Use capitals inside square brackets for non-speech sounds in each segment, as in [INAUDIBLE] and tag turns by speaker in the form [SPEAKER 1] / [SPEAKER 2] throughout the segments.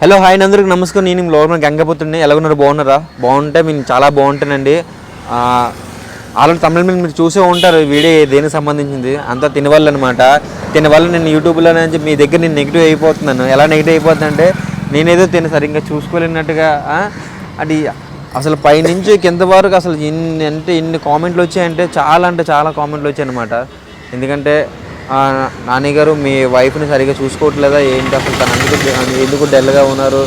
[SPEAKER 1] Hello hi అందరికి నమస్కారం. నేను లోపల గంగపోతుండే ఎలా ఉన్నారు బాగున్నారా? బాగుంటే నేను చాలా బాగుంటానండి ఆల్రెడీ తమిళ మీద మీరు చూసే ఉంటారు వీడియో దేనికి సంబంధించింది. అంతా తినవల్ల అనమాట తినవల్ల నేను యూట్యూబ్లో నుంచి మీ దగ్గర నేను నెగిటివ్ అయిపోతున్నాను. ఎలా నెగిటివ్ అయిపోతుందంటే నేనేదో తిన సరిగ్గా చూసుకోలేనట్టుగా అది అసలు పైనుంచి కింద వరకు అసలు ఇన్ని అంటే ఇన్ని కామెంట్లు వచ్చాయంటే చాలా అంటే చాలా కామెంట్లు వచ్చాయి అనమాట ఎందుకంటే నాన్నగారు మీ వైఫ్ని సరిగ్గా చూసుకోవట్లేదా? ఏంటి అసలు తను అందుకు ఎందుకు డల్గా ఉన్నారు?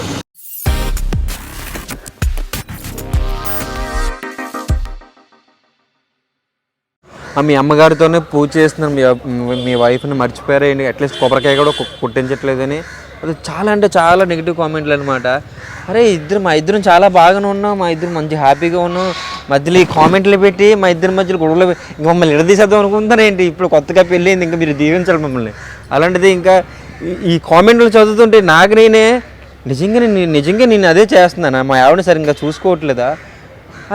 [SPEAKER 1] ఆ, మీ అమ్మగారితోనే పూజ చేస్తున్నాను మీ మీ వైఫ్ని మర్చిపోయారా? ఏంటి? అట్లీస్ట్ కొబ్బరికాయ కూడా పుట్టించట్లేదని అది చాలా అంటే చాలా నెగిటివ్ కామెంట్లు అనమాట అరే ఇద్దరు మా ఇద్దరం చాలా బాగానే ఉన్నాం మా ఇద్దరు మంచి హ్యాపీగా ఉన్నాం. మధ్యలో ఈ కామెంట్లు పెట్టి మా ఇద్దరి మధ్యలో గొడవలు ఇంకా మమ్మల్ని ఎడదీసేద్దాం అనుకుంటున్నాను ఏంటి? ఇప్పుడు కొత్తగా పెళ్ళింది ఇంకా మీరు దీవించాలి మమ్మల్ని. అలాంటిది ఇంకా ఈ- కామెంట్లు చదువుతుంటే నాకు నేనే నిజంగా నేను నిజంగా నేను అదే చేస్తున్నానా? మా ఆవిడ సరిగ్గా చూసుకోవట్లేదా?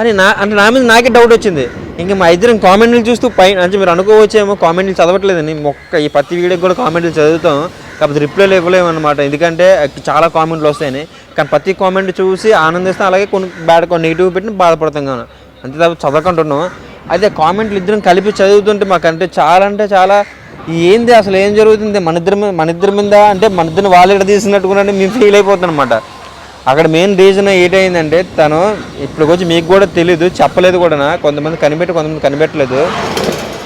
[SPEAKER 1] అని నా అంటే నా మీద నాకే డౌట్ వచ్చింది. ఇంకా మా ఇద్దరం కామెంట్లు చూస్తూ పైన అంటే మీరు అనుకోవచ్చేమో కామెంట్లు చదవట్లేదని మొక్క ఈ ప్రతి వీడియోకి కూడా కామెంట్లు చదువుతాం. కాకపోతే రిప్లైలు ఇవ్వలేము అనమాట ఎందుకంటే చాలా కామెంట్లు వస్తాయని. కానీ ప్రతి కామెంట్ చూసి ఆనందిస్తాం. అలాగే కొన్ని బ్యాడ్ కొన్ని నెగిటివ్ పెట్టి బాధపడతాం కానీ అంతే తప్ప చదవకుంటున్నాం. అయితే కామెంట్లు ఇద్దరం కలిపి చదువుతుంటే మాకంటే చాలా అంటే చాలా ఏంది అసలు ఏం జరుగుతుంది? మన ఇద్దరి మీద మన ఇద్దరి మీద అంటే మన ఇద్దరిని వాళ్ళు ఎక్కడ తీసినట్టుగా మేము ఫీల్ అయిపోతుంది అనమాట అక్కడ మెయిన్ రీజన్ ఏంటైందంటే తను ఇప్పుడు వచ్చి మీకు కూడా తెలీదు చెప్పలేదు కూడా కొంతమంది కనిపెట్టి కొంతమంది కనిపెట్టలేదు.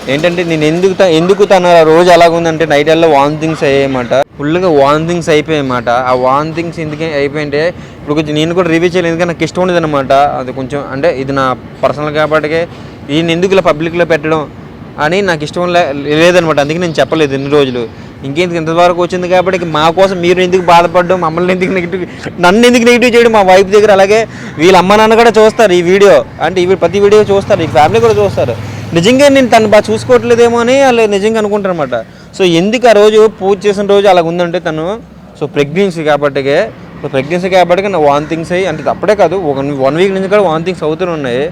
[SPEAKER 1] ఏంటంటే నేను ఎందుకు త- ఎందుకు తను రోజు అలాగుందంటే నైట్ వెళ్ళి వామిటింగ్స్ అయ్యాయన్నమాట. ఫుల్గా వామిటింగ్స్ అయిపోయాయన్నమాట. ఆ వామిటింగ్స్ ఎందుకు అయిపోయింటే ఇప్పుడు కొంచెం నేను కూడా రివ్యూ చేయలేదు. ఎందుకంటే నాకు ఇష్టం ఉండదు అనమాట అది కొంచెం అంటే ఇది నా పర్సనల్ కాబట్టి ఈయన ఎందుకు ఇలా పబ్లిక్లో పెట్టడం అని నాకు ఇష్టం లే లేదనమాట అందుకే నేను చెప్పలేదు ఇన్ని రోజులు. ఇంకేందుకు ఇంతవరకు వచ్చింది కాబట్టి మా కోసం మీరు ఎందుకు బాధపడడం? మమ్మల్ని ఎందుకు నెగిటివ్ నన్ను ఎందుకు నెగిటివ్ చేయడం? మా వైఫ్ దగ్గర అలాగే వీళ్ళ అమ్మ నాన్న కూడా చూస్తారు ఈ వీడియో అంటే ఇవి ప్రతి వీడియో చూస్తారు ఈ ఫ్యామిలీ కూడా చూస్తారు. నిజంగా నేను తను బాగా చూసుకోవట్లేదేమో అని వాళ్ళు నిజంగా అనుకుంటారనమాట సో ఎందుకు ఆ రోజు పూజ చేసిన రోజు అలా ఉందంటే తను సో ప్రెగ్నెన్సీ కాబట్టి సో ప్రెగ్నెన్సీ కాబట్టి నా వాంతింగ్స్ అయ్యి అంటే అప్పుడే కాదు ఒక వన్ వీక్ నుంచి కూడా వాంతింగ్స్ అవుతూనే ఉన్నాయి.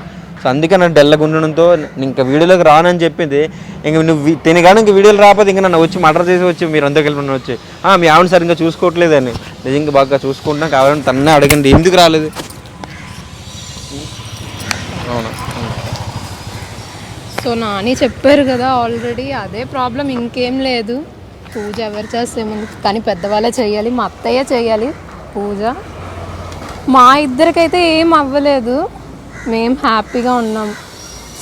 [SPEAKER 1] సో అందుకే నన్ను డల్గా ఉండడంతో ఇంకా వీడియోలోకి రానని చెప్పింది. ఇంక నువ్వు తిని తినగానే ఇంక వీడియోలు రాకపోతే ఇంకా నన్ను వచ్చి మర్డర్ చేసి వచ్చి మీరు అందరికీ వెళ్ళి వచ్చి. మీ ఆవిడ సరిగ్గా చూసుకోవట్లేదని. నిజంగా బాగా చూసుకుంటున్నా కావాలని తన్నే అడగండి ఎందుకు రాలేదు? అవును?
[SPEAKER 2] సో నాని చెప్పారు కదా ఆల్రెడీ అదే ప్రాబ్లం ఇంకేం లేదు. పూజ ఎవరు చేస్తే ముందు కానీ పెద్దవాళ్ళే చేయాలి మా అత్తయ్య చేయాలి. పూజ మా ఇద్దరికైతే ఏం అవ్వలేదు. మేము హ్యాపీగా ఉన్నాం.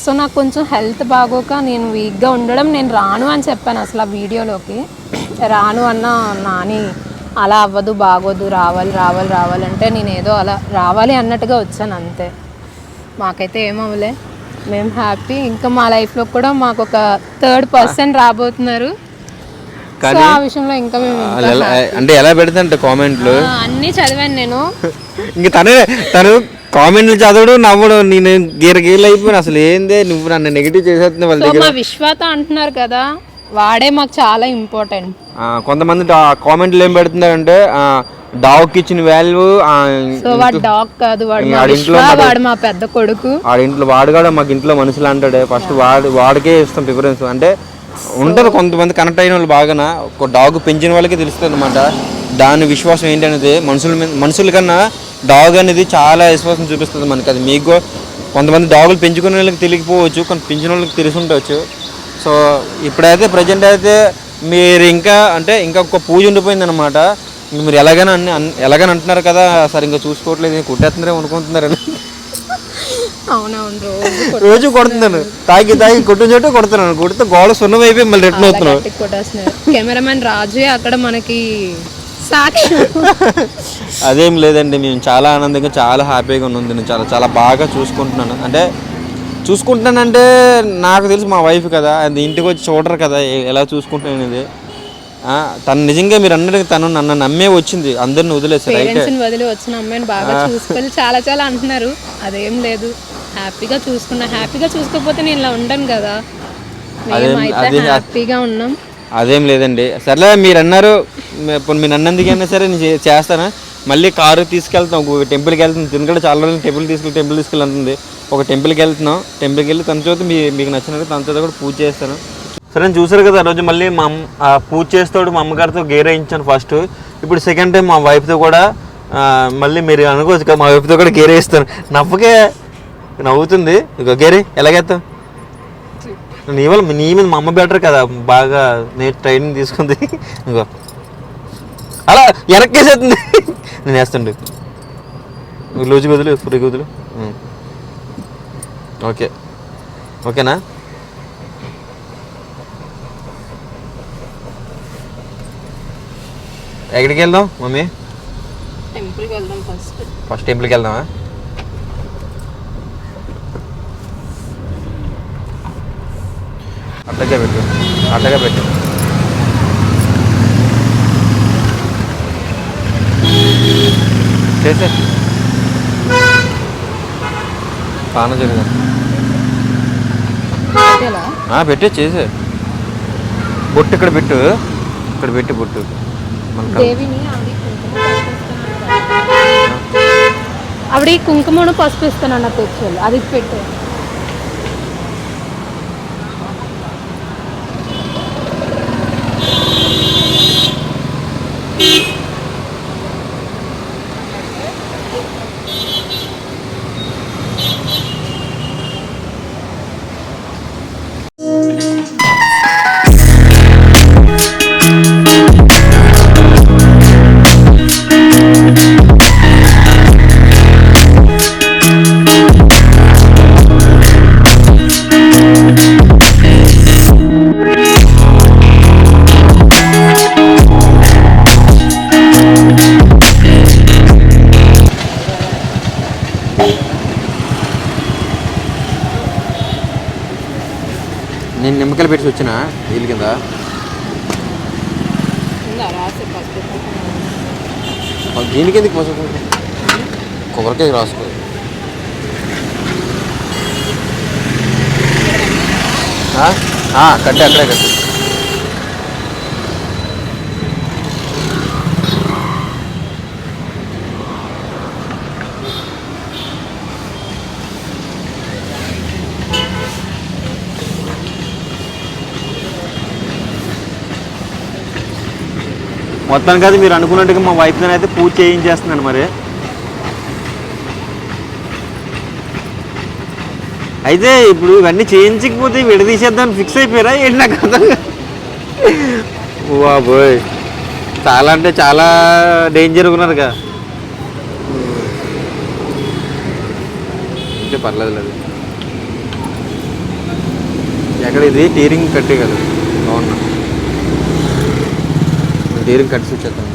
[SPEAKER 2] సో నాకు కొంచెం హెల్త్ బాగోక నేను వీక్గా ఉండడం నేను రాను అని చెప్పాను అసలు ఆ వీడియోలోకి. రాను అన్న నాని అలా అవ్వదు బాగోదు రావాలి రావాలి రావాలంటే నేను ఏదో అలా రావాలి అన్నట్టుగా వచ్చాను అంతే. మాకైతే ఏమవ్వలే. మేము హ్యాపీ. ఇంకా మా లైఫ్లో కూడా మాకు ఒక థర్డ్ పర్సన్ రాబోతున్నారు. ఆ విషయంలో ఇంకా మేము
[SPEAKER 1] అంటే ఎలా పెడతాంటే కామెంట్లు?
[SPEAKER 2] ఆ, అన్నీ చదివాను నేను. [LAUGHS]
[SPEAKER 1] ఇంక తనే తను కామెంట్లు చదవడు నవ్వడు. నేను గీర గీరలు అయిపోయిన అసలు ఏందే? నువ్వు నన్ను నెగిటివ్ చేసేస్తుంది వాళ్ళ దగ్గర.
[SPEAKER 2] విశ్వాత అంటున్నారు కదా వాడే మాకు చాలా ఇంపార్టెంట్
[SPEAKER 1] కొంతమంది కామెంట్లు ఏం పెడుతున్నారంటే డాగ్కి ఇచ్చిన వాల్యూ
[SPEAKER 2] డాగ్ కాదు వాడు మా
[SPEAKER 1] వాడి ఇంట్లో
[SPEAKER 2] విశ్వ వాడు మా పెద్ద కొడుకు.
[SPEAKER 1] వాడి ఇంట్లో వాడు కూడా మాకు ఇంట్లో మనుషులు అంటాడే. ఫస్ట్ వాడు వాడికే ఇస్తాం ప్రిఫరెన్స్ అంటే ఉంటారు కొంతమంది కనెక్ట్ అయిన వాళ్ళు బాగా ఒక డాగ్ పెంచిన వాళ్ళకి తెలుస్తుంది అనమాట దాని విశ్వాసం ఏంటి అనేది మనుషుల మనుషుల కన్నా డాగ్ అనేది చాలా విశ్వాసం చూపిస్తుంది మనకి. అది మీకు కొంతమంది డాగులు పెంచుకునే వాళ్ళకి తెలియకపోవచ్చు కొంత పెంచిన వాళ్ళకి తెలిసి ఉండవచ్చు సో ఇప్పుడైతే ప్రజెంట్ అయితే మీరు ఇంకా అంటే ఇంకా ఒక పూజ ఉండిపోయింది అనమాట మీరు ఎలాగైనా అన్ని అన్- ఎలాగైనా అంటున్నారు కదా సరిగ్గా చూసుకోవట్లేదు కుట్టేస్తున్నారేమో అనుకుంటున్నారని.
[SPEAKER 2] అవునవును [LAUGHS] రోజు
[SPEAKER 1] కొడుతున్నాను. తాగి తాగి కొట్టిన చోట కొడుతున్నాను. కొడితే గోడ సున్నం అయిపోయి మళ్ళీ రిటర్న్ అవుతున్నాను.
[SPEAKER 2] కొట్టేస్తున్నారు. కెమెరామెన్ రాజు అక్కడ మనకి సాక్షి.
[SPEAKER 1] అదేం లేదండి మేము చాలా ఆనందంగా చాలా హ్యాపీగా ఉన్నాం నేను చాలా చాలా బాగా చూసుకుంటున్నాను. అంటే చూసుకుంటున్నానంటే నాకు తెలుసు మా వైఫ్ కదా అది ఇంటికి వచ్చి చూడరు కదా ఎ- ఎలా చూసుకుంటాను అనేది. ఆ, తను నిజంగా మీరు అన్నట్టు తను నన్ను నమ్మే వచ్చింది అందరిని వదిలేసి రైట్
[SPEAKER 2] వదిలి వచ్చిన అమ్మాయిని బాగా చూసుకొని చాలా చాలా అంటున్నారు. అదేం లేదు హ్యాపీగా చూసుకున్నా హ్యాపీగా చూసుకోకపోతే నేను ఇలా ఉండను కదా. హ్యాపీగా ఉన్నాం.
[SPEAKER 1] అదేం లేదండి. సర్లే మీరు అన్నారు మీ- ఇప్పుడు మీరు అన్నందుకైనా సరే నేను చేస్తాను? మళ్ళీ కారు తీసుకెళ్తాం ఒక టెంపుల్కి వెళ్తాం తినకడ చాలా రోజులు టెంపుల్ తీసుకెళ్ళి టెంపుల్ తీసుకెళ్తుంది ఒక టెంపుల్కి వెళ్తున్నాం. టెంపుల్కి వెళ్ళి తన చోత మీ మీకు నచ్చినట్టు తన చోత కూడా పూజ చేస్తాను. సరే చూసారు కదా ఆ రోజు మళ్ళీ మా ఆ పూజ చేస్తాడు మా అమ్మగారితో గేర్ వేయించాను ఫస్ట్ ఇప్పుడు సెకండ్ టైం మా వైఫ్తో కూడా మళ్ళీ మీరు అనుకోవచ్చు మా వైపుతో కూడా గేర్ వేస్తాను నవ్వకే నవ్వుతుంది. ఇక గేరే ఎలాగేస్తాం నీ వల్ల నీ మీద మా అమ్మ బెటర్ కదా. బాగా నేను ట్రైనింగ్ తీసుకుంది. ఇంకో అలా వెనక్కేసేస్తుంది. నేను వేస్తుండే. లూజు గదులు ఫ్రీ గదులు. ఓకే. ఓకేనా? ఎక్కడికి వెళ్దాం మమ్మీ?
[SPEAKER 2] టెంపుల్కి వెళ్దాం ఫస్ట్.
[SPEAKER 1] ఫస్ట్ టెంపుల్కి వెళ్దామా? అడ్డగా పెట్టు. అడ్డగా పెట్టు. చేసే. పాన జరుగుదా. పెట్టే చేసే. బొట్టు ఇక్కడ పెట్టు. ఇక్కడ పెట్టి బొట్టు.
[SPEAKER 2] ఆవిడ కుంకుమను పసుపు ఇస్తానన్న తెచ్చాను అది పెట్టు.
[SPEAKER 1] నిమ్మకాయలు పెట్టి వచ్చిన వీళ్ళ కింద? దీనికి ఎందుకు పసుపు? కొబ్బరికాయ రాసుకో. కట్టే అక్కడే కట్టు. మొత్తానికి అది మీరు అనుకున్నట్టుగా మా వైఫ్ అయితే పూజ చేయించేస్తున్నాను మరి. అయితే ఇప్పుడు ఇవన్నీ చేయించకపోతే విడదీసేద్దాం ఫిక్స్ అయిపోయారా? ఏంటి నాకు అర్థం కాదు. బాబోయ్. చాలా అంటే చాలా డేంజర్ ఉన్నారుగా అంటే పర్లేదు లేదు ఎక్కడ ఇది? టీరింగ్ కట్టే కదా. టీరింగ్ కట్టి వచ్చేద్దాం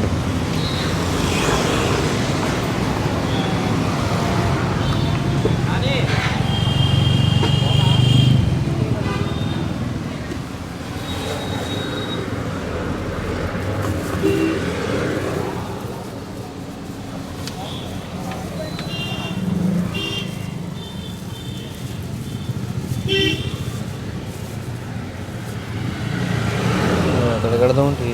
[SPEAKER 1] ఎక్కడ కడదాం ఏంటి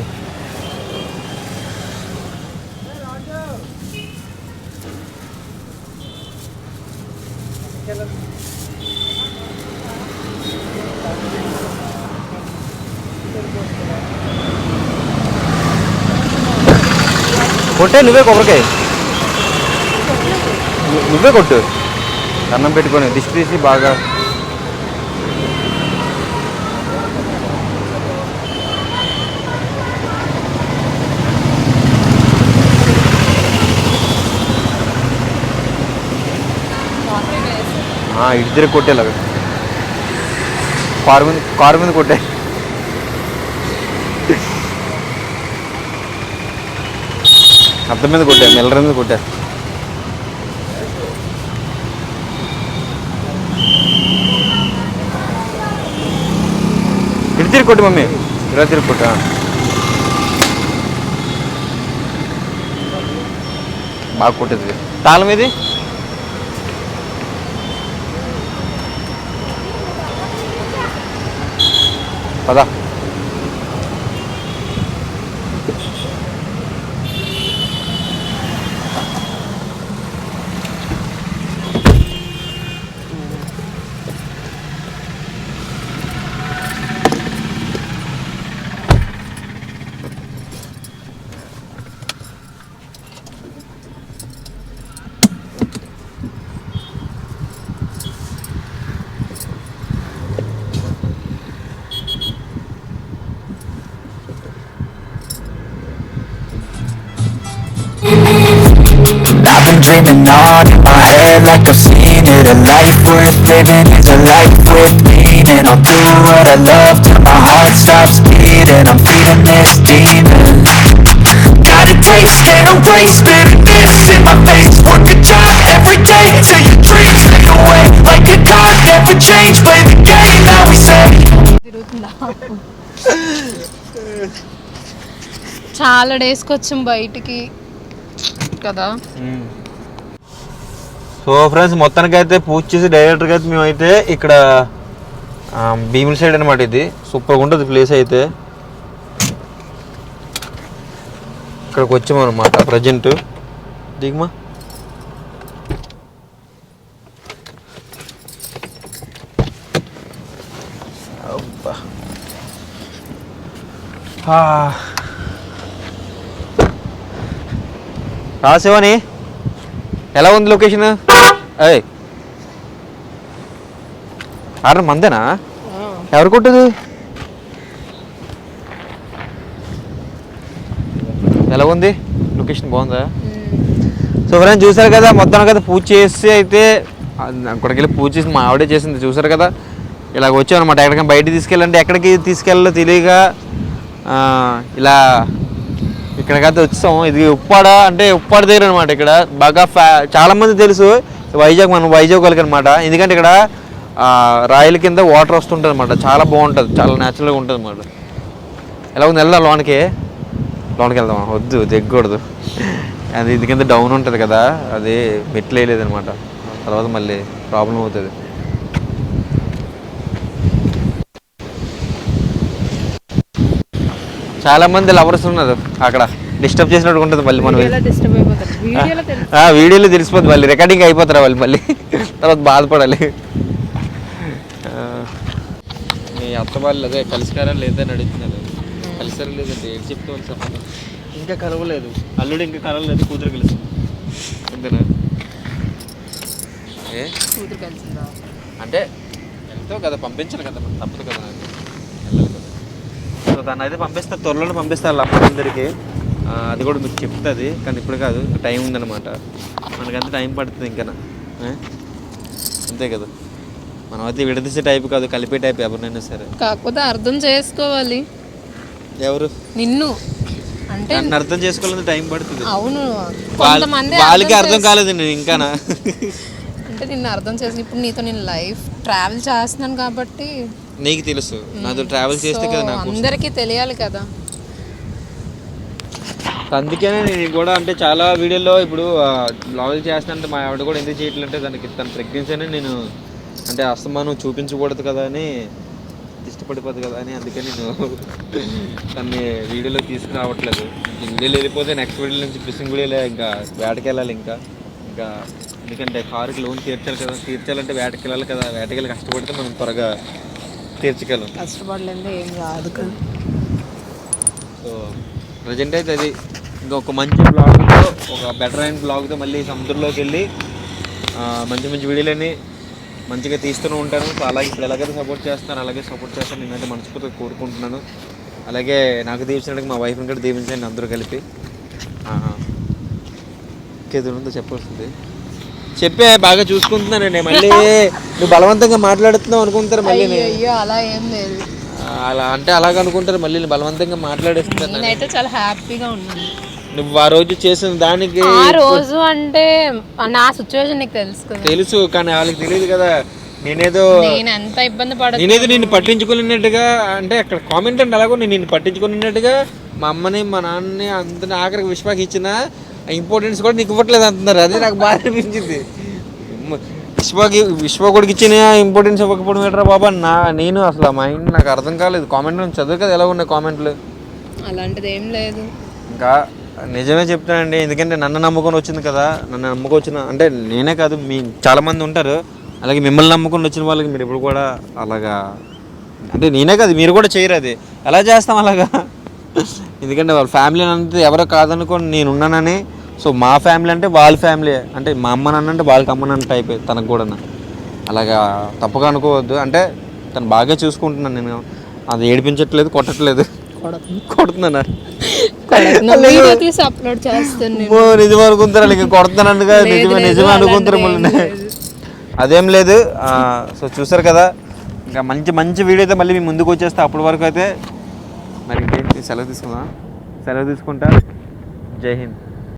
[SPEAKER 1] కొట్టే నువ్వే కొబ్బరికాయ. నువ్వే కొట్టు. అన్నం పెట్టుకొని దిష్టి తీసి బాగా. ఇటు తిరిగి కొట్టేలాగా. కారు మీద కారు మీద కొట్టే. అద్దం మీద కొట్టారు మిల్లర్ మీద కొట్టారు ఇటు తిరిగి కొట్టు మమ్మీ. ఇలా తిరిగి కొట్టా బాగా కొట్టేది. తాళం ఇది పదా.
[SPEAKER 3] dreaming on in my head like I've seen it A life worth living is a life with meaning I'll do what I love till my heart stops beating I'm feeding this demon Got a taste, can't erase bitterness in my face Work a job every day till your dreams fade away Like a card, never change, play the game that we say
[SPEAKER 2] తిరుగుతుందా చాలా డేస్కి వచ్చాం బయటికి కదా
[SPEAKER 1] so friends మొత్తానికి అయితే పూజ చేసి డైరెక్టర్గా అయితే మేమైతే ఇక్కడ భీముల సైడ్ అనమాట ఇది. సూపర్గా ఉంటుంది ప్లేస్ అయితే. ఇక్కడికి వచ్చామన్నమాట ప్రజెంట్ దిగుమా? అబ్బా. శివాని. ఎలా ఉంది లొకేషన్ అయ్ ఆర్డర్ మందేనా? ఎవరు కొట్టదు? ఎలా ఉంది లొకేషన్ బాగుందా? సో ఫ్రెండ్స్ చూసారు కదా మొత్తం కదా పూజ చేసి అయితే అక్కడికి వెళ్ళి పూజ చేసి మా ఆవిడే చేసింది చూసారు కదా? ఇలాగ వచ్చాం అనమాట ఎక్కడికైనా బయటికి తీసుకెళ్ళంటే ఎక్కడికి తీసుకెళ్ళాలో తెలియక ఇలా ఇక్కడికైతే వచ్చాం. ఇది ఉప్పాడ అంటే ఉప్పాడ దగ్గర అనమాట ఇక్కడ. బాగా ఫ్యా చాలా మంది తెలుసు. వైజాగ్ మనం వైజాగ్ వాళ్ళకి అనమాట ఎందుకంటే ఇక్కడ రాయల కింద వాటర్ వస్తుంటుంది అనమాట చాలా బాగుంటుంది. చాలా న్యాచురల్గా ఉంటుంది అనమాట ఎలా ఉంది? వెళ్దాం లోనికి. లోనికి వెళ్దాం వద్దు దిగకూడదు. అది ఇది కింద డౌన్ ఉంటుంది కదా. అది మెట్లు వేయలేదనమాట తర్వాత మళ్ళీ ప్రాబ్లం అవుతుంది. చాలా మంది లవర్స్ ఉన్నారు అక్కడ. డిస్టర్బ్ చేసినట్టు ఉంటుంది మళ్ళీ మనం.
[SPEAKER 2] వీడియోలో తెలుసు
[SPEAKER 1] ఆ, వీడియోలో తెలిసిపోతుంది మళ్ళీ. రికార్డింగ్ అయిపోతారు వాళ్ళు మళ్ళీ? తర్వాత బాధపడాలి. మీ అత్త వాళ్ళు అదే కలిసికారా లేదని అడుగుతున్నారు. కలిసారా లేదండి ఏం చెప్తే వాళ్ళు చెప్పండి ఇంకా కలవలేదు. అల్లుడు ఇంకా కలవలేదు కూతురు కలిసి అంతేనా ఏ?
[SPEAKER 2] కూతురు కలిసిందా?
[SPEAKER 1] అంటే వెళ్తావు కదా పంపించాలి కదా తప్పదు కదా నాకు వెళ్ళాలి కదా. సో దాన్ని అయితే పంపిస్తా త్వరలోనే పంపిస్తా వాళ్ళ అమ్మలందరికీ ఆ, అది కూడా మీకు చెప్తుంది కానీ ఇప్పుడు కాదు టైం ఉందన్నమాట. మనకంత టైం పడుతుంది ఇంకా. అంతే కదా. మనం అయితే విడదీసే టైప్ కాదు కలిపే టైప్ ఎవరినైనా సరే.
[SPEAKER 2] కాకపోతే అర్థం చేసుకోవాలి.
[SPEAKER 1] ఎవరు?
[SPEAKER 2] నిన్ను. అంటే
[SPEAKER 1] నన్ను అర్థం చేసుకోవాలంటే టైం పడుతుంది.
[SPEAKER 2] అవును. కొంతమంది
[SPEAKER 1] వాళ్ళకి అర్థం కాలేదు నేను ఇంకానా
[SPEAKER 2] అంటే నిన్ను అర్థం చేసి ఇప్పుడు నీతో నేను లైఫ్ ట్రావెల్ చేస్తున్నాను కాబట్టి.
[SPEAKER 1] నీకు తెలుసు. నాతో ట్రావెల్ చేస్తే కదా నాకు
[SPEAKER 2] అందరికీ తెలియాలి కదా.
[SPEAKER 1] అందుకనే నేను కూడా అంటే చాలా వీడియోలో ఇప్పుడు బ్లాగులు చేస్తానంటే మా ఆవిడ కూడా ఎందుకు చేయట్లంటే దానికి తన ప్రెగ్నెన్సీ అని నేను అంటే అస్తమానం చూపించకూడదు కదా అని ఇష్టపడిపోదు కదా అని అందుకే నేను తన్ని వీడియోలో తీసుకురావట్లేదు. వీడియోలో వెళ్ళిపోతే నెక్స్ట్ వీడియో నుంచి ఫిషింగ్ వీడియోలో ఇంకా వేటకి వెళ్ళాలి ఇంకా. ఇంకా ఎందుకంటే కారుకి లోన్ తీర్చాలి కదా తీర్చాలంటే వేటకి వెళ్ళాలి కదా వేటకి వెళ్ళి కష్టపడితే మనం త్వరగా తీర్చగలం.
[SPEAKER 2] కష్టపడలేదు ఏం కదా.
[SPEAKER 1] సో ప్రజెంట్ అయితే అది. ఇంకొక మంచి బ్లాగ్తో ఒక బెటర్ అయిన బ్లాగ్తో మళ్ళీ సముద్రంలోకి వెళ్ళి మంచి మంచి వీడియోలన్నీ మంచిగా తీస్తూనే ఉంటాను. సో అలాగే ఇప్పుడు ఎలాగైతే సపోర్ట్ చేస్తాను అలాగే సపోర్ట్ చేస్తాను నేనైతే మనస్ఫూర్తిగా కోరుకుంటున్నాను. అలాగే నాకు దీవించినట్టుగా మా వైఫ్ని కూడా దీవించండి అందరూ కలిపి. ఇంకేదో చెప్పాల్సింది? చెప్పే బాగా చూసుకుంటున్నానండి. మళ్ళీ నువ్వు బలవంతంగా మాట్లాడుతున్నావు అనుకుంటారు మళ్ళీ
[SPEAKER 2] అయ్యో అలా ఏం లేదు.
[SPEAKER 1] అలా అంటే అలాగ అనుకుంటారు మళ్ళీ బలవంతంగా మాట్లాడేస్తున్నాను.
[SPEAKER 2] నేనైతే చాలా హ్యాపీగా ఉన్నాను.
[SPEAKER 1] నువ్వు ఆ రోజు చేసిన దానికి
[SPEAKER 2] ఆ రోజు అంటే నా సిచ్యువేషన్ నీకు తెలుసు కదా.
[SPEAKER 1] తెలుసు కానీ వాళ్ళకి తెలియదు కదా. నేనేదో
[SPEAKER 2] నేను ఎంత ఇబ్బంది పడదు
[SPEAKER 1] నేనేదో నిన్ను పట్టించుకున్నట్టుగా అంటే అక్కడ కామెంట్ అంటే అలాగో నేను నిన్ను పట్టించుకున్నట్టుగా మా అమ్మని మా నాన్నని అందరిని ఆఖరికి విశ్వాకి ఇచ్చిన ఇంపార్టెన్స్ కూడా నీకు ఇవ్వట్లేదు అంటున్నారు. అదే నాకు బాధ అనిపించింది. విశ్వకి విశ్వ కొడుకు ఇచ్చిన ఇంపార్టెన్స్ ఇవ్వకపోవడం ఏంట్రా బాబా? నా నేను అసలు మైండ్ నాకు అర్థం కాలేదు. కామెంట్లు చదువు కదా ఎలా ఉన్నాయి కామెంట్లు
[SPEAKER 2] అలాంటిది ఏం లేదు.
[SPEAKER 1] ఇంకా నిజమే చెప్తానండి. ఎందుకంటే నన్ను నమ్ముకొని వచ్చింది కదా నన్ను నమ్ముకొని వచ్చిన అంటే నేనే కాదు మీ చాలా మంది ఉంటారు. అలాగే మిమ్మల్ని నమ్ముకొని వచ్చిన వాళ్ళకి మీరు ఎప్పుడు కూడా అలాగా అంటే నేనే కాదు మీరు కూడా చేయరు అది. ఎలా చేస్తాం అలాగా? ఎందుకంటే వాళ్ళ ఫ్యామిలీ అంటే ఎవరో కాదనుకోని నేను ఉన్నానని సో మా ఫ్యామిలీ అంటే వాళ్ళ ఫ్యామిలీ. అంటే మా అమ్మ నాన్న అంటే వాళ్ళకి అమ్మ నాన్న టైప్ తనకు కూడా అలాగా తప్పుగా అనుకోవద్దు. అంటే తను బాగా చూసుకుంటున్నాను నేను. అది ఏడిపించట్లేదు కొట్టట్లేదు. కొడుతున్నానా.
[SPEAKER 2] వీడియో తీసి అప్లోడ్ చేస్తాను
[SPEAKER 1] ఓ నిజం అనుకుంటారా ఇక కొడుతున్నానుగా నిజమే నిజమే అనుకుంటారు మళ్ళీ. అదేం లేదు. ఆ, సో చూసారు కదా ఇంకా మంచి మంచి వీడియో అయితే మళ్ళీ మీ ముందుకు వచ్చేస్తే. అప్పటి వరకు అయితే మరి సెలవు తీసుకుందాం సెలవు తీసుకుంటా. జై హింద్.